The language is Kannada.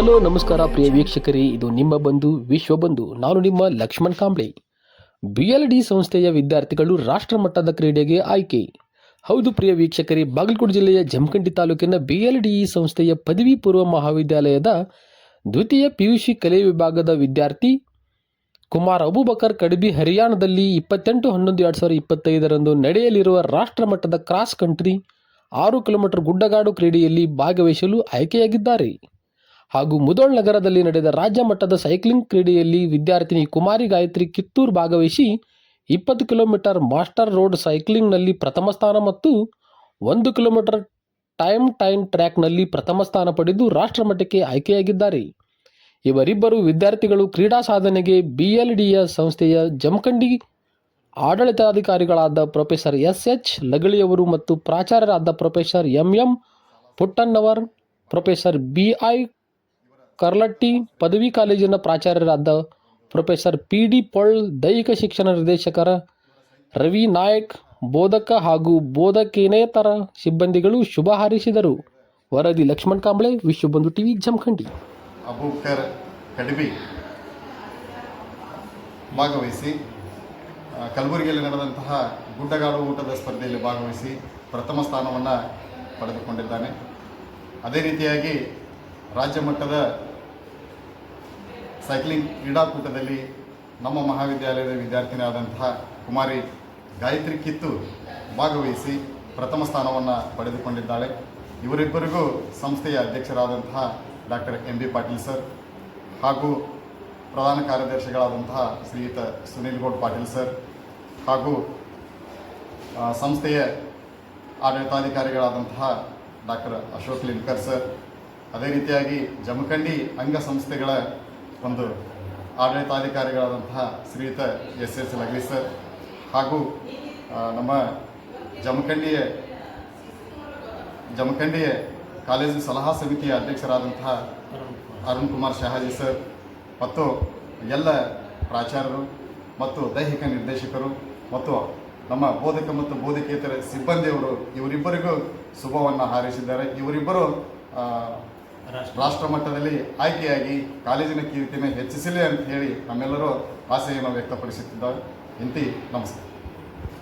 ಹಲೋ, ನಮಸ್ಕಾರ ಪ್ರಿಯ ವೀಕ್ಷಕರಿ. ಇದು ನಿಮ್ಮ ಬಂಧು, ವಿಶ್ವ ಬಂಧು. ನಾನು ನಿಮ್ಮ Lakshman Kamble. B L D ಸಂಸ್ಥೆಯ ವಿದ್ಯಾರ್ಥಿಗಳು ರಾಷ್ಟ್ರಮಟ್ಟದ ಕ್ರೀಡೆಗೆ ಆಯ್ಕೆ. ಹೌದು ಪ್ರಿಯ ವೀಕ್ಷಕರೇ, ಬಾಗಲಕೋಟೆ ಜಿಲ್ಲೆಯ ಜಮಖಂಡಿ ತಾಲೂಕಿನ ಬಿ ಎಲ್ ಡಿ ಸಂಸ್ಥೆಯ ಪದವಿ ಪೂರ್ವ ಮಹಾವಿದ್ಯಾಲಯದ ದ್ವಿತೀಯ ಪಿಯುಸಿ ಕಲೆ ವಿಭಾಗದ ವಿದ್ಯಾರ್ಥಿ ಕುಮಾರ್ ಅಬೂಬಕರ್ ಕಡಬಿ ಹರಿಯಾಣದಲ್ಲಿ ಇಪ್ಪತ್ತೆಂಟು, ಹನ್ನೊಂದು, ಎರಡು ಸಾವಿರದ ಇಪ್ಪತ್ತೈದರಂದು ನಡೆಯಲಿರುವ ರಾಷ್ಟ್ರಮಟ್ಟದ ಕ್ರಾಸ್ ಕಂಟ್ರಿ ಆರು ಕಿಲೋಮೀಟರ್ ಗುಡ್ಡಗಾಡು ಕ್ರೀಡೆಯಲ್ಲಿ ಭಾಗವಹಿಸಲು ಆಯ್ಕೆಯಾಗಿದ್ದಾರೆ. ಹಾಗೂ ಮುದೋಳ್ ನಗರದಲ್ಲಿ ನಡೆದ ರಾಜ್ಯ ಮಟ್ಟದ ಸೈಕ್ಲಿಂಗ್ ಕ್ರೀಡೆಯಲ್ಲಿ ವಿದ್ಯಾರ್ಥಿನಿ ಕುಮಾರಿ ಗಾಯತ್ರಿ ಕಿತ್ತೂರು ಭಾಗವಹಿಸಿ ಇಪ್ಪತ್ತು ಕಿಲೋಮೀಟರ್ ಮಾಸ್ಟರ್ ರೋಡ್ ಸೈಕ್ಲಿಂಗ್ನಲ್ಲಿ ಪ್ರಥಮ ಸ್ಥಾನ ಮತ್ತು ಒಂದು ಕಿಲೋಮೀಟರ್ ಟೈಮ್ ಟೈಮ್ ಟ್ರ್ಯಾಕ್ನಲ್ಲಿ ಪ್ರಥಮ ಸ್ಥಾನ ಪಡೆದು ರಾಷ್ಟ್ರಮಟ್ಟಕ್ಕೆ ಆಯ್ಕೆಯಾಗಿದ್ದಾರೆ. ಇವರಿಬ್ಬರು ವಿದ್ಯಾರ್ಥಿಗಳು ಕ್ರೀಡಾ ಸಾಧನೆಗೆ ಬಿಎಲ್ಡಿಯ ಸಂಸ್ಥೆಯ ಜಮಖಂಡಿ ಆಡಳಿತಾಧಿಕಾರಿಗಳಾದ ಪ್ರೊಫೆಸರ್ ಎಸ್ ಎಚ್ ಲಗಳಿಯವರು ಮತ್ತು ಪ್ರಾಚಾರ್ಯರಾದ professor M M Puttannavar, professor B I Karlatti ಪದವಿ ಕಾಲೇಜಿನ ಪ್ರಾಚಾರ್ಯರಾದ ಪ್ರೊಫೆಸರ್ ಪಿ ಡಿ ಪೊಳ್, ದೈಹಿಕ ಶಿಕ್ಷಣ ನಿರ್ದೇಶಕರ ರವಿ ನಾಯಕ್, ಬೋಧಕ ಹಾಗೂ ಬೋಧಕೇನೇತರ ಸಿಬ್ಬಂದಿಗಳು ಶುಭ ಹಾರೈಸಿದರು. ವರದಿ ಲಕ್ಷ್ಮಣ್ ಕಾಂಬ್ಳೆ, ವಿಶ್ವಬಂಧು ಟಿವಿ, ಜಮಖಂಡಿ. ಭಾಗವಹಿಸಿ ಕಲಬುರಗಿಯಲ್ಲಿ ನಡೆದಂತಹ ಗುಡ್ಡಗಾಡು ಊಟದ ಸ್ಪರ್ಧೆಯಲ್ಲಿ ಭಾಗವಹಿಸಿ ಪ್ರಥಮ ಸ್ಥಾನವನ್ನು ಪಡೆದುಕೊಂಡಿದ್ದಾನೆ. ಅದೇ ರೀತಿಯಾಗಿ ರಾಜ್ಯ ಮಟ್ಟದ ಸೈಕ್ಲಿಂಗ್ ಕ್ರೀಡಾಕೂಟದಲ್ಲಿ ನಮ್ಮ ಮಹಾವಿದ್ಯಾಲಯದ ವಿದ್ಯಾರ್ಥಿನಿಯಾದಂತಹ ಕುಮಾರಿ ಗಾಯತ್ರಿ ಕಿತ್ತೂರ್ ಭಾಗವಹಿಸಿ ಪ್ರಥಮ ಸ್ಥಾನವನ್ನು ಪಡೆದುಕೊಂಡಿದ್ದಾಳೆ. ಇವರಿಬ್ಬರಿಗೂ ಸಂಸ್ಥೆಯ ಅಧ್ಯಕ್ಷರಾದಂತಹ doctor M B Patil sir ಹಾಗೂ ಪ್ರಧಾನ ಕಾರ್ಯದರ್ಶಿಗಳಾದಂತಹ ಶ್ರೀಯುತ ಸುನೀಲ್ ಗೌಡ್ ಪಾಟೀಲ್ ಸರ್ ಹಾಗೂ ಸಂಸ್ಥೆಯ ಆಡಳಿತಾಧಿಕಾರಿಗಳಾದಂತಹ ಡಾಕ್ಟರ್ ಅಶೋಕ್ ಲಿಂಕರ್ ಸರ್. ಅದೇ ರೀತಿಯಾಗಿ ಜಮಖಂಡಿ ಅಂಗಸಂಸ್ಥೆಗಳ ಒಂದು ಆಡಳಿತಾಧಿಕಾರಿಗಳಾದಂತಹ ಶ್ರೀಯುತ ಎಸ್ ಎಸ್ ಲಗಲಿ ಸರ್ ಹಾಗೂ ನಮ್ಮ ಜಮಖಂಡಿಯ ಜಮಖಂಡಿಯ ಕಾಲೇಜು ಸಲಹಾ ಸಮಿತಿಯ ಅಧ್ಯಕ್ಷರಾದಂತಹ ಅರುಣ್ ಕುಮಾರ್ ಶಹಾಜಿ ಸರ್ ಮತ್ತು ಎಲ್ಲ ಪ್ರಾಚಾರ್ಯರು ಮತ್ತು ದೈಹಿಕ ನಿರ್ದೇಶಕರು ಮತ್ತು ನಮ್ಮ ಬೋಧಕ ಮತ್ತು ಬೋಧಕೇತರ ಸಿಬ್ಬಂದಿಯವರು ಇವರಿಬ್ಬರಿಗೂ ಶುಭವನ್ನು ಹಾರೈಸಿದ್ದಾರೆ. ಇವರಿಬ್ಬರು ರಾಷ್ಟ್ರ ಮಟ್ಟದಲ್ಲಿ ಆಯ್ಕೆಯಾಗಿ ಕಾಲೇಜಿನ ಕೀರ್ತಿನ ಹೆಚ್ಚಿಸಲಿ ಅಂತ ಹೇಳಿ ನಮ್ಮೆಲ್ಲರೂ ಆಸೆಯನ್ನು ವ್ಯಕ್ತಪಡಿಸುತ್ತಿದ್ದಾರೆ. ಇಂತಿ ನಮಸ್ಕಾರ.